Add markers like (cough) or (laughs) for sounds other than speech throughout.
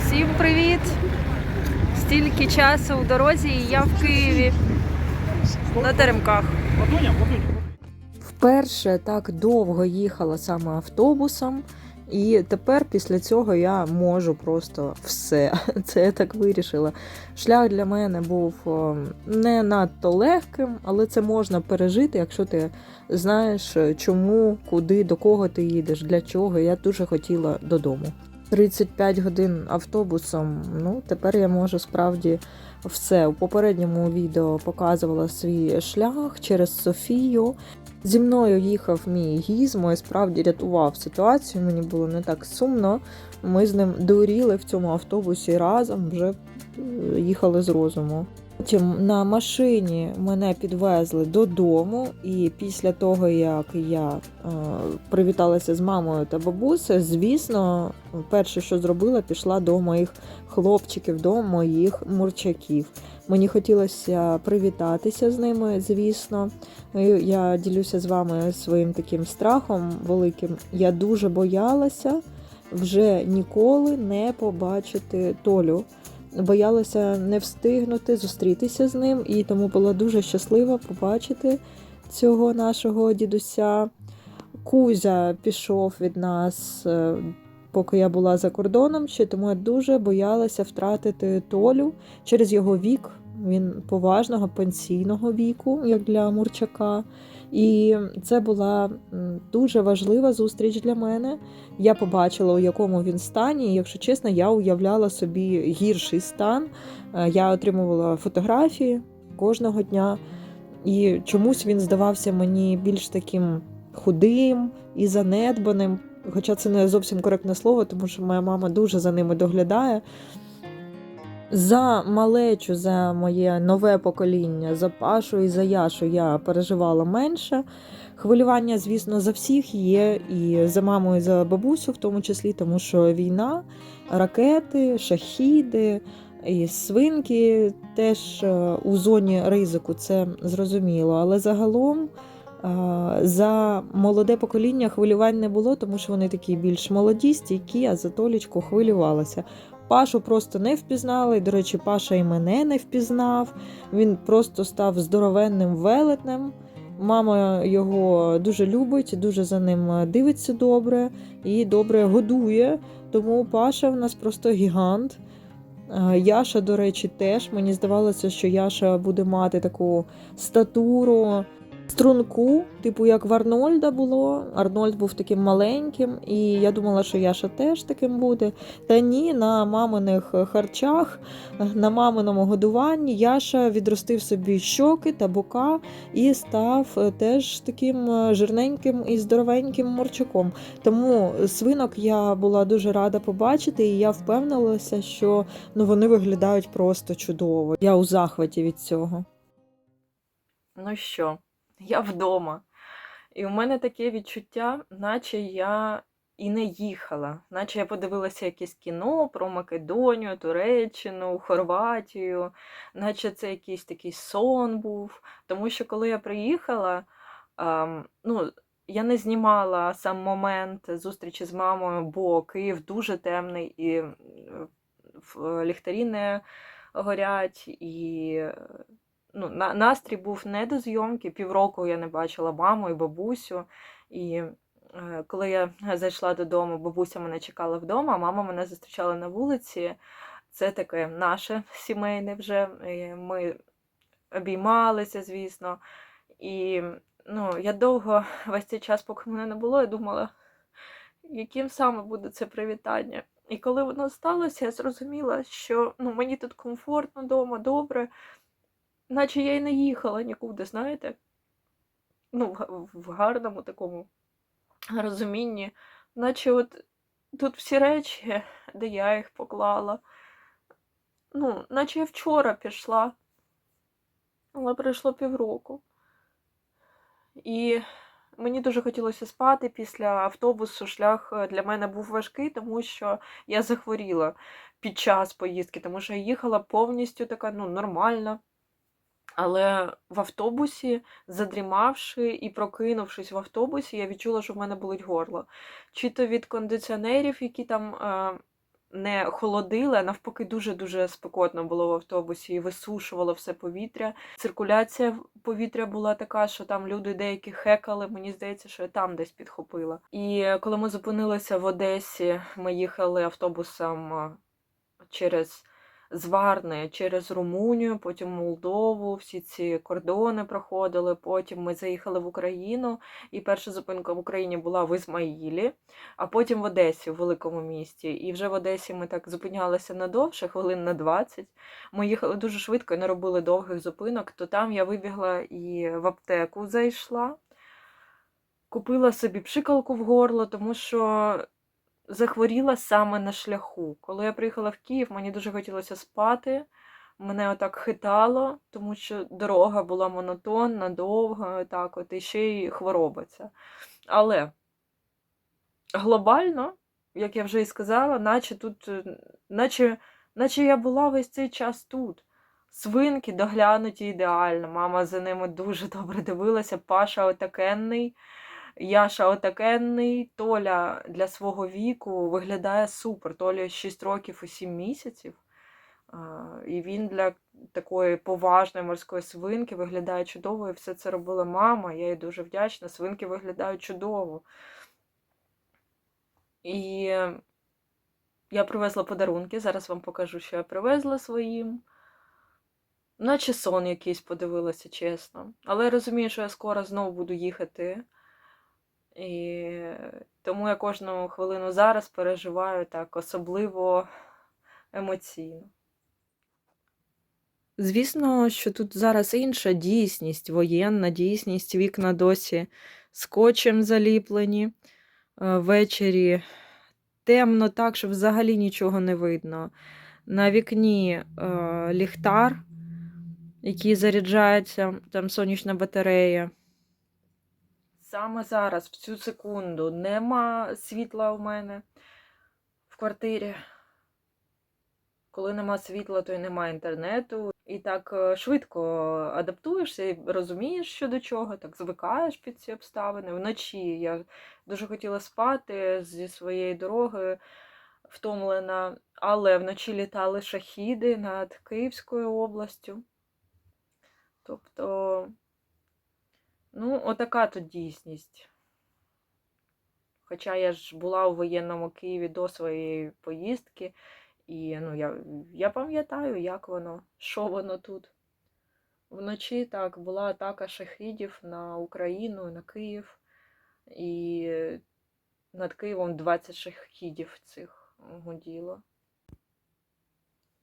Всім привіт! Стільки часу у дорозі і я в Києві на теремках. Вперше так довго їхала саме автобусом, і тепер після цього я можу просто все. (laughs) Це я так вирішила. Шлях для мене був не надто легким, але це можна пережити, якщо ти знаєш, чому, куди, до кого ти їдеш, для чого. Я дуже хотіла додому. 35 годин автобусом. Ну, тепер я можу справді все. У попередньому відео показувала свій шлях через Софію. Зі мною їхав мій гізмо і справді рятував ситуацію. Мені було не так сумно. Ми з ним доріли в цьому автобусі разом, вже е, їхали з розуму. Потім на машині мене підвезли додому, і після того, як я е, привіталася з мамою та бабусею, звісно, перше, що зробила, пішла до моїх хлопчиків, до моїх мурчаків. Мені хотілося привітатися з ними, звісно. Я ділюся з вами своїм таким страхом великим. Я дуже боялася вже ніколи не побачити Толю боялася не встигнути зустрітися з ним, і тому була дуже щаслива побачити цього нашого дідуся. Кузя пішов від нас, е, поки я була за кордоном, ще тому я дуже боялася втратити Толю через його вік. Він поважного пенсійного віку, як для Мурчака. І це була дуже важлива зустріч для мене. Я побачила, у якому він стані. І, якщо чесно, я уявляла собі гірший стан. Е, Я отримувала фотографії кожного дня, і чомусь він здавався мені більш таким худим і занедбаним. Хоча це не зовсім коректне слово, тому що моя мама дуже за ними доглядає. За малечу, за моє нове покоління, за Пашу і за Яшу я переживала менше. Хвилювання, звісно, за всіх є, і за маму, і за бабусю, в тому числі, тому що війна, ракети, шахіди і свинки теж е, у зоні ризику, це зрозуміло. Але загалом е, за молоде покоління хвилювань не було, тому що вони такі більш молоді, стійкі, а за Толічку хвилювалася. Пашу просто не впізнали. До речі, Паша і мене не впізнав. Він просто став здоровенним велетнем. Мама його дуже любить, дуже за ним дивиться добре і добре годує. Тому Паша в нас просто гігант. Е, Яша, до речі, теж. Мені здавалося, що Яша буде мати таку статуру струнку, типу як в Арнольда було. Арнольд був таким маленьким, і я думала, що Яша теж таким буде. Та ні, на маминих харчах, на маминому годуванні Яша відростив собі щоки та бока і став е, теж таким е, жирненьким і здоровеньким морчаком. Тому свинок я була дуже рада побачити, і я впевнилася, що ну, вони виглядають просто чудово. Я у захваті від цього. Ну що, я вдома. І у мене таке відчуття, наче я і не їхала, наче я подивилася якесь кіно про Македонію, Туреччину, Хорватію, наче це якийсь такий сон був. Тому що коли я приїхала, ам, ну, я не знімала сам момент зустрічі з мамою, бо Київ дуже темний і е, ліхтарі не горять, і е, ну, на, настрій був не до зйомки. Півроку я не бачила маму і бабусю. І е, коли я зайшла додому, бабуся мене чекала вдома, а мама мене зустрічала на вулиці. Це таке наше сімейне вже. Ми обіймалися, звісно. І ну, я довго весь цей час, поки мене не було, я думала, яким саме буде це привітання. І коли воно сталося, я зрозуміла, що ну, мені тут комфортно вдома, добре, наче я й не їхала нікуди, знаєте? Ну, в гарному такому розумінні, наче от тут всі речі, де я їх поклала. Ну, наче я вчора пішла, але пройшло півроку. І мені дуже хотілося спати після автобусу. Шлях е, для мене був важкий, тому що я захворіла під час поїздки, тому що я їхала повністю така, ну, нормальна. Але в автобусі, задрімавши і прокинувшись в автобусі, я відчула, що в мене болить горло. Чи то від кондиціонерів, які там е, не холодили, а навпаки, дуже-дуже спекотно було в автобусі і висушувало все повітря. Циркуляція повітря була така, що там люди деякі хекали. Мені здається, що я там десь підхопила. І коли ми зупинилися в Одесі, ми їхали автобусом е, Зварне, через Румунію, потім Молдову, всі ці кордони проходили. Потім ми заїхали в Україну, і перша зупинка в Україні була в Ізмаїлі, а потім в Одесі, в великому місті. І вже в Одесі ми так зупинялися надовше, хвилин на 20. Ми їхали дуже швидко і не робили довгих зупинок. То там я вибігла і в аптеку зайшла, купила собі пшикалку в горло, тому що захворіла саме на шляху. Коли я приїхала в Київ, мені дуже хотілося спати. Мене отак хитало, тому що дорога була монотонна, довга, так от, і ще й хвороба ця. Але глобально, як я вже і сказала, наче тут, е, наче, наче я була весь цей час тут. Свинки доглянуті ідеально. Мама за ними дуже добре дивилася. Паша отакенний. Яша отакенний, Толя для свого віку виглядає супер. Толя 6 років і 7 місяців. І він для такої поважної морської свинки виглядає чудово, і все це робила мама. Я їй дуже вдячна. Свинки виглядають чудово. І я привезла подарунки. Зараз вам покажу, що я привезла своїм. Наче сон якийсь подивилася, чесно. Але я розумію, що я скоро знову буду їхати. І тому я кожну хвилину зараз переживаю так особливо емоційно. Звісно, що тут зараз інша дійсність, воєнна дійсність, вікна досі скотчем заліплені. Е, Ввечері темно так, що взагалі нічого не видно. На вікні е, ліхтар, який заряджається, там сонячна батарея. Саме зараз, в цю секунду, нема світла у мене в квартирі. Коли нема світла, то й нема інтернету. І так е, швидко адаптуєшся і розумієш, що до чого, так звикаєш під ці обставини. Вночі я дуже хотіла спати зі своєї дороги, втомлена, але вночі літали шахіди над Київською областю. Тобто. Ну, отака тут дійсність. Хоча я ж була у воєнному Києві до своєї поїздки, і ну, я, я пам'ятаю, як воно, що воно тут. Вночі так була атака шахідів на Україну, на Київ, і над Києвом 20 шахідів цих гуділо.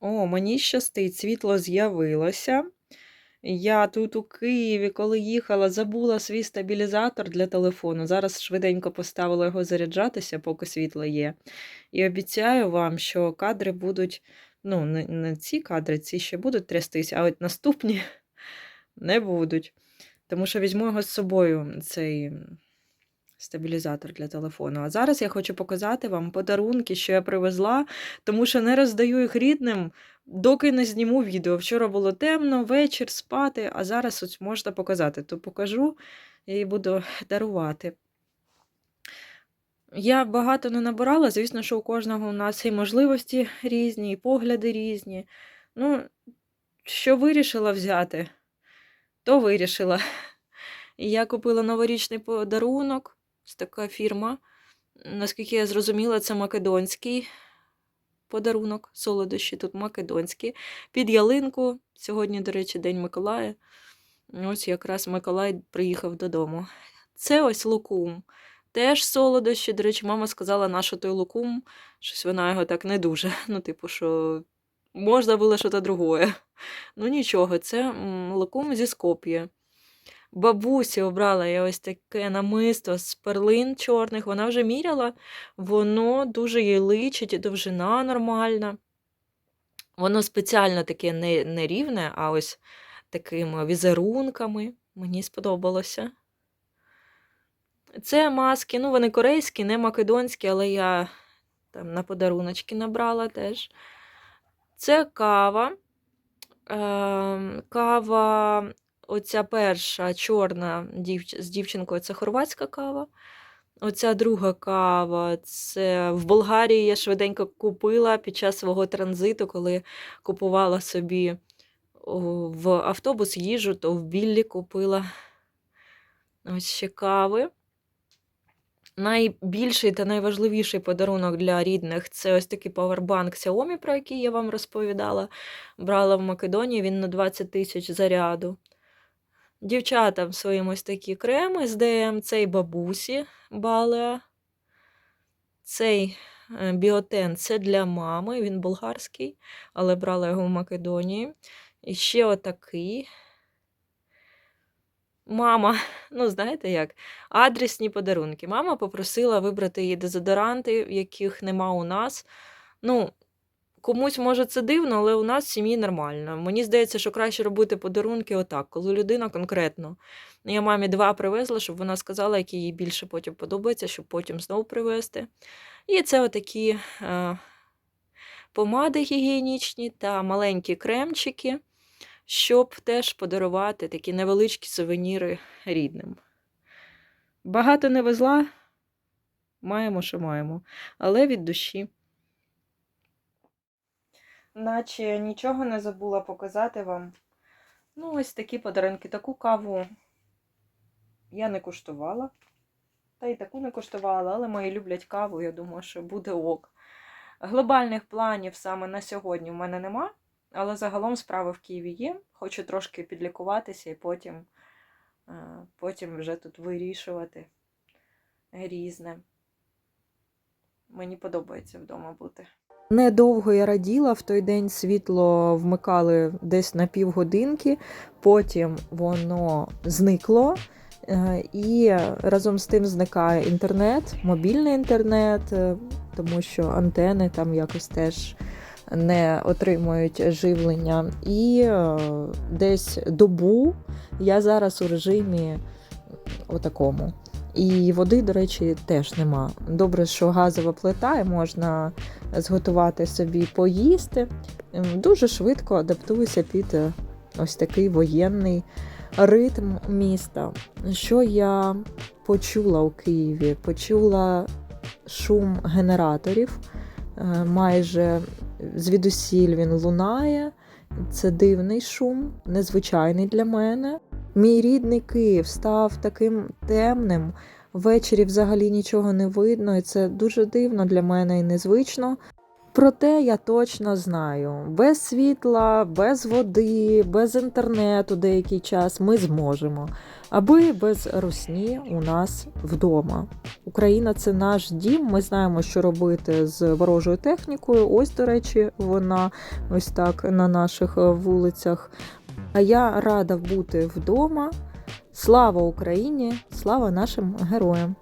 О, мені щастить, світло з'явилося. Я тут у Києві, коли їхала, забула свій стабілізатор для телефону. Зараз швиденько поставила його заряджатися, поки світло є. І обіцяю вам, що кадри будуть, ну, не, ці кадри, ці ще будуть трястись, а от наступні (laughs) не будуть. Тому що візьму його з собою, цей стабілізатор для телефону. А зараз я хочу показати вам подарунки, що я привезла, тому що не роздаю їх рідним, доки не зніму відео. Вчора було темно, вечір спати, а зараз ось можна показати. То покажу і буду дарувати. Я багато не набирала, звісно, що у кожного у нас і можливості різні, і погляди різні. Ну, що вирішила взяти, то вирішила. (laughs) Я купила новорічний подарунок. Це така фірма. Наскільки я зрозуміла, це македонський подарунок, солодощі тут македонські. Під ялинку. Сьогодні, до речі, День Миколая. Ось якраз Миколай приїхав додому. Це ось лукум. Теж солодощі. До речі, мама сказала, нащо той лукум. Щось вона його так не дуже. (laughs) Ну, типу, що можна було щось другое. Ну, нічого, це лукум зі Скоп'є. Бабусі обрала я ось таке намисто з перлин чорних. Вона вже міряла, воно дуже їй личить, і довжина нормальна. Воно спеціально таке не, не рівне, а ось такими візерунками. Мені сподобалося. Це маски, ну вони корейські, не македонські, але я там на подаруночки набрала теж. Це кава. Ем, Кава, оця перша чорна з дівчинкою це хорватська кава. Оця друга кава це в Болгарії я швиденько купила під час свого транзиту, коли купувала собі в автобус їжу, то в Біллі купила ось ще кави. Найбільший та найважливіший подарунок для рідних це ось такий павербанк Xiaomi, про який я вам розповідала. Брала в Македонії, він на 20 тисяч заряду. Дівчатам своїм ось такі креми з ДМ, цей бабусі Балеа. Цей е, біотен це для мами, він болгарський, але брала його в Македонії. І ще отакий. Мама, (laughs) ну знаєте як, адресні подарунки. Мама попросила вибрати їй дезодоранти, яких нема у нас. Ну, комусь може це дивно, але у нас в сім'ї нормально. Мені здається, що краще робити подарунки отак, коли людина конкретно. Я мамі два привезла, щоб вона сказала, які їй більше потім подобається, щоб потім знову привезти. І це отакі е, помади гігієнічні та маленькі кремчики, щоб теж подарувати такі невеличкі сувеніри рідним. Багато не везла, маємо, що маємо, але від душі. Наче нічого не забула показати вам. Ну, ось такі подарунки. Таку каву я не куштувала. Та й таку не куштувала, але мої люблять каву, я думаю, що буде ок. Глобальних планів саме на сьогодні в мене нема, але загалом справи в Києві є. Хочу трошки підлікуватися і потім, е, потім вже тут вирішувати різне. Мені подобається вдома бути. Недовго я раділа, в той день світло вмикали десь на півгодинки, потім воно зникло. Е, І разом з тим зникає інтернет, мобільний інтернет, е, тому що антени там якось теж не отримують живлення. І е, десь добу я зараз у режимі отакому. І води, до речі, теж нема. Добре, що газова плита, і можна зготувати собі поїсти. Ем, Дуже швидко адаптуюся під е, ось такий воєнний ритм міста. Що я почула у Києві? Почула шум генераторів. Е, Майже звідусіль він лунає. Це дивний шум, незвичайний для мене. Мій рідний Київ став таким темним. Ввечері взагалі нічого не видно, і це дуже дивно для мене і незвично. Проте я точно знаю, без світла, без води, без інтернету деякий час ми зможемо, аби без русні у нас вдома. Україна це наш дім. Ми знаємо, що робити з ворожою технікою. Ось, до речі, вона ось так на наших вулицях. А я рада бути вдома. Слава Україні! Слава нашим героям!